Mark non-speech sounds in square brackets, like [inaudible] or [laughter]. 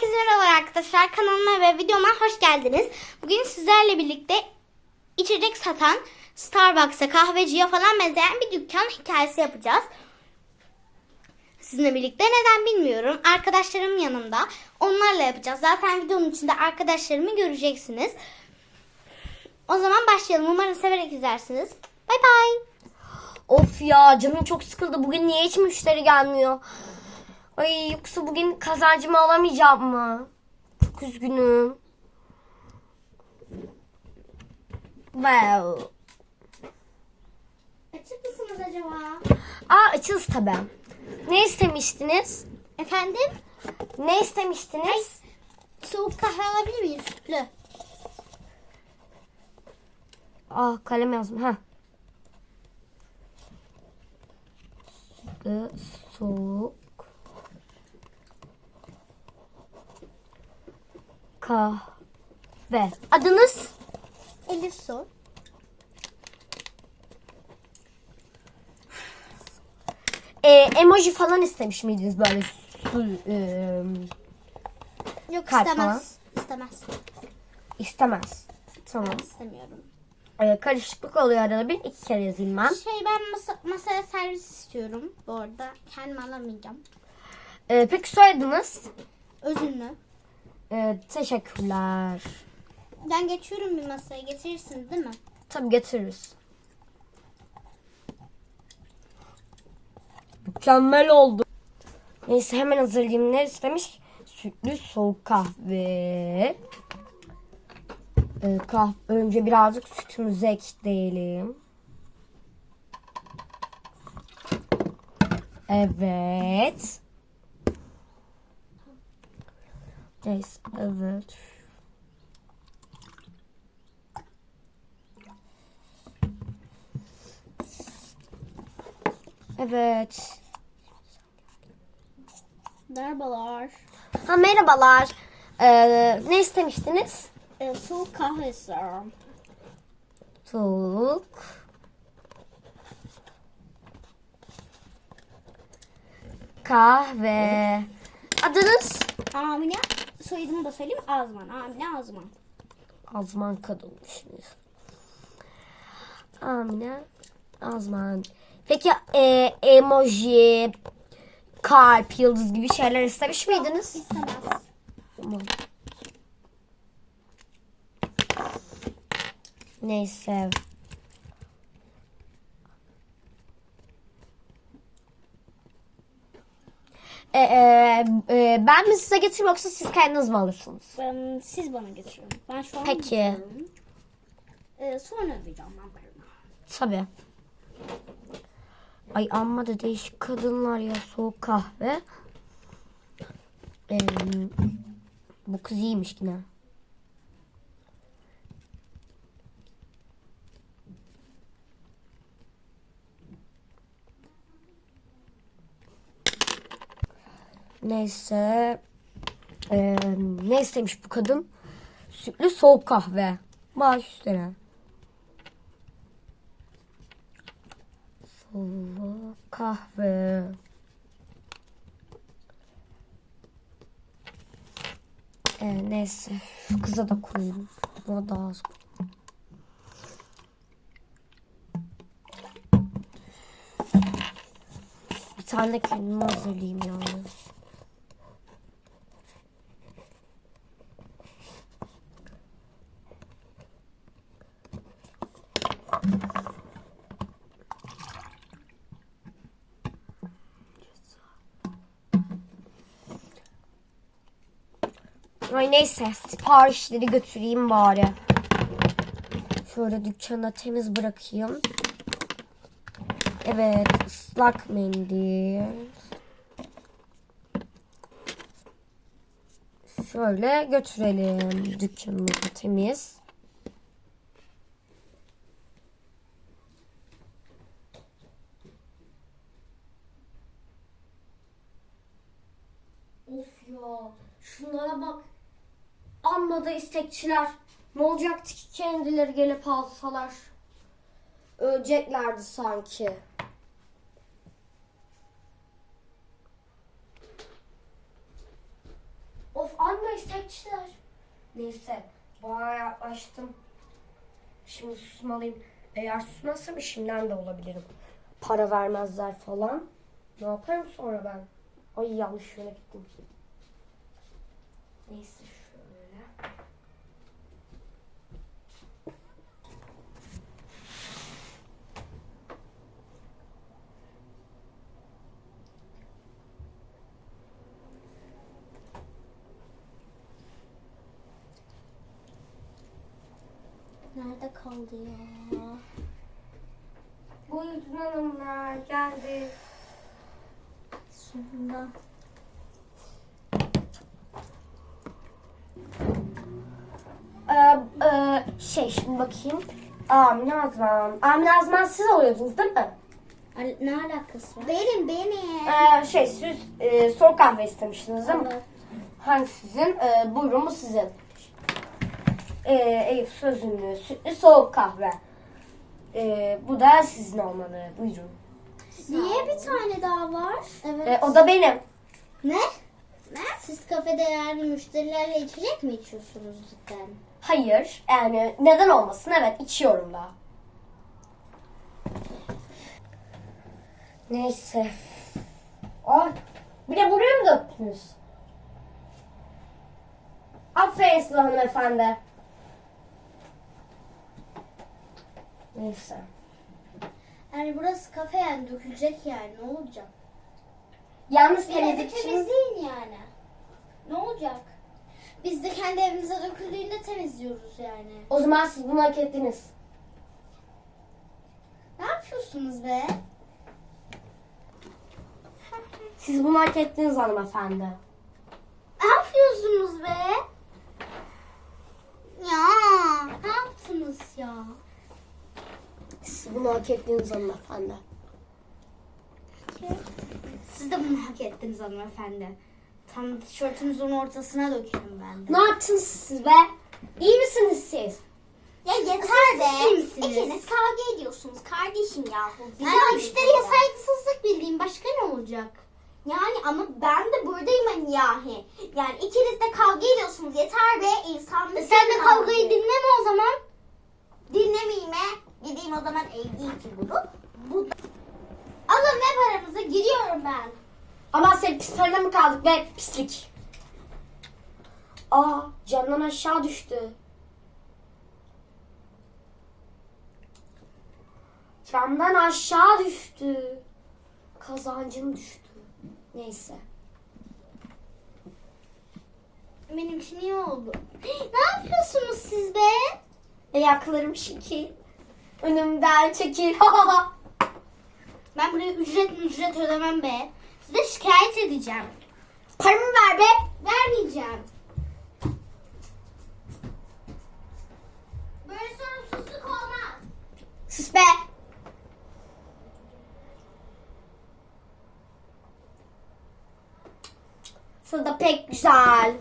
Herkese merhaba arkadaşlar. Kanalıma ve videoma hoş geldiniz. Bugün sizlerle birlikte içecek satan Starbucks'a, kahveciye falan benzeyen bir dükkan hikayesi yapacağız. Sizinle birlikte neden bilmiyorum. Arkadaşlarım yanımda. Onlarla yapacağız. Zaten videonun içinde arkadaşlarımı göreceksiniz. O zaman başlayalım. Umarım severek izlersiniz. Bay bay. Of ya canım çok sıkıldı. Bugün niye hiç müşteri gelmiyor? Ay yoksa bugün kazancımı alamayacağım mı? Çok üzgünüm. Well. Açık mısınız acaba? Aa açız tabi. Ne istemiştiniz? Efendim? Ne istemiştiniz? Soğuk kahve alabilir miyiz? Sütlü. Aa kalem yazdım. Ha. Sütlü, soğuk. Kahve. Adınız? Elif Su. Ee, emoji falan istemiş miydiniz böyle su, e, Yok Kalp istemez. İstemez. istemez. Tamam. Ben istemiyorum. Ee, karışıklık oluyor arada bir iki kere yazayım ben. Şey ben masa, masaya servis istiyorum bu arada. Kendim alamayacağım. Ee, peki soyadınız? Özünlü. Ee, teşekkürler. Ben geçiyorum bir masaya. Getirirsiniz değil mi? Tabii getiririz. Mükemmel oldu. Neyse hemen hazırlayayım. Ne istemiş? Sütlü soğuk kahve. Ee, kah önce birazcık sütümüzü ekleyelim. Evet. Neyse evet. Evet. Merhabalar. Ha merhabalar. Ee, ne istemiştiniz? Ee, soğuk kahve istiyorum. Soğuk. Kahve. Adınız? Amine. Soyadımı da söyleyeyim. Azman. Amine Azman. Azman kadınmışsınız. Amine Azman. Peki e, emoji, kalp, yıldız gibi şeyler istemiş miydiniz? İstemez. Tamam. Neyse. E, e, e, ben mi size getireyim yoksa siz kendiniz mi alırsınız? Ben, siz bana getirin. Ben şu an Peki. Ee, sonra ödeyeceğim ben paramı. Tabii. Ay amma da değişik kadınlar ya soğuk kahve. Ee, bu kız iyiymiş yine. Neyse. Ee, ne istemiş bu kadın? Sütlü soğuk kahve. Baş üstüne. Soğuk kahve. Ee, neyse. Şu kıza da koyayım. Buna daha az. Bir tane kendime hazırlayayım yani. Ay neyse siparişleri götüreyim bari. Şöyle dükkana temiz bırakayım. Evet ıslak mendil. Şöyle götürelim dükkanımızı temiz. Of ya şunlara bak. Amma da istekçiler. Ne olacaktı ki kendileri gelip alsalar? Öleceklerdi sanki. Of anne açtılar. Neyse bayağı yaklaştım. Şimdi susmalıyım. Eğer susmazsam işimden de olabilirim. Para vermezler falan. Ne yaparım sonra ben? Ay yanlış yöne gittim. Neyse şöyle. Nerede kaldı ya? Buyurun hanımlar geldi. Sonunda. Ee, e, şey şimdi bakayım. Amine Azman. Amine Azman siz oluyordunuz değil mi? Ne alakası var? Benim benim. Ee, şey siz e, soğuk kahve istemiştiniz değil mi? Evet. Hangisi sizin? Ee, buyurun bu sizin. Ee, Elif sözünlü sütlü soğuk kahve. Ee, bu da sizin olmalı. Buyurun. Niye bir tane daha var? Evet. Ee, o da benim. Ne? Ne? Siz kafede yani müşterilerle içecek mi içiyorsunuz cidden? Hayır. Yani neden olmasın? Evet içiyorum da. Neyse. Ay, bir de buraya mı döktünüz? Aferin size hanımefendi. Neyse. Yani burası kafe yani dökülecek yani ne olacak? Yalnız temizlik için temizleyin yani. Ne olacak? Biz de kendi evimize döküldüğünde temizliyoruz yani. o zaman siz bunu hak ettiniz. Ne yapıyorsunuz be? Siz bunu hak ettiniz hanımefendi. Ne yapıyorsunuz be? Ya ne yaptınız ya? Siz bunu hak ettiniz hanımefendi. Siz de bunu hak ettiniz hanımefendi. Tam tişörtünüzün ortasına dökerim ben de. Ne yaptınız siz be? İyi misiniz siz? Ya yeter misiniz? İkiniz kavga ediyorsunuz kardeşim yahu. Bir Yani daha müşteriye saygısızlık bildiğim başka ne olacak? Yani ama ben de buradayım hani yahi. Yani ikiniz de kavga ediyorsunuz. Yeter be insanlık. E sen de kalmadı. kavgayı dinleme o zaman. Dinlemeyeyim he. Gideyim o zaman evdeyim ki bunu. Bu... Alın ne paranızı gidiyorum ben. Ama sen pis parada mı kaldık be pislik? Aa camdan aşağı düştü. Camdan aşağı düştü. Kazancım düştü. Neyse. Benimki niye oldu? [gasps] ne yapıyorsunuz siz be? Ayaklarım şekil. Önümden çekil. [laughs] Ben buraya ücret ücret ödemem be. Size şikayet edeceğim. Paramı ver be. Vermeyeceğim. Böyle sorumsuzluk olmaz. Sus be. Sana da pek güzel.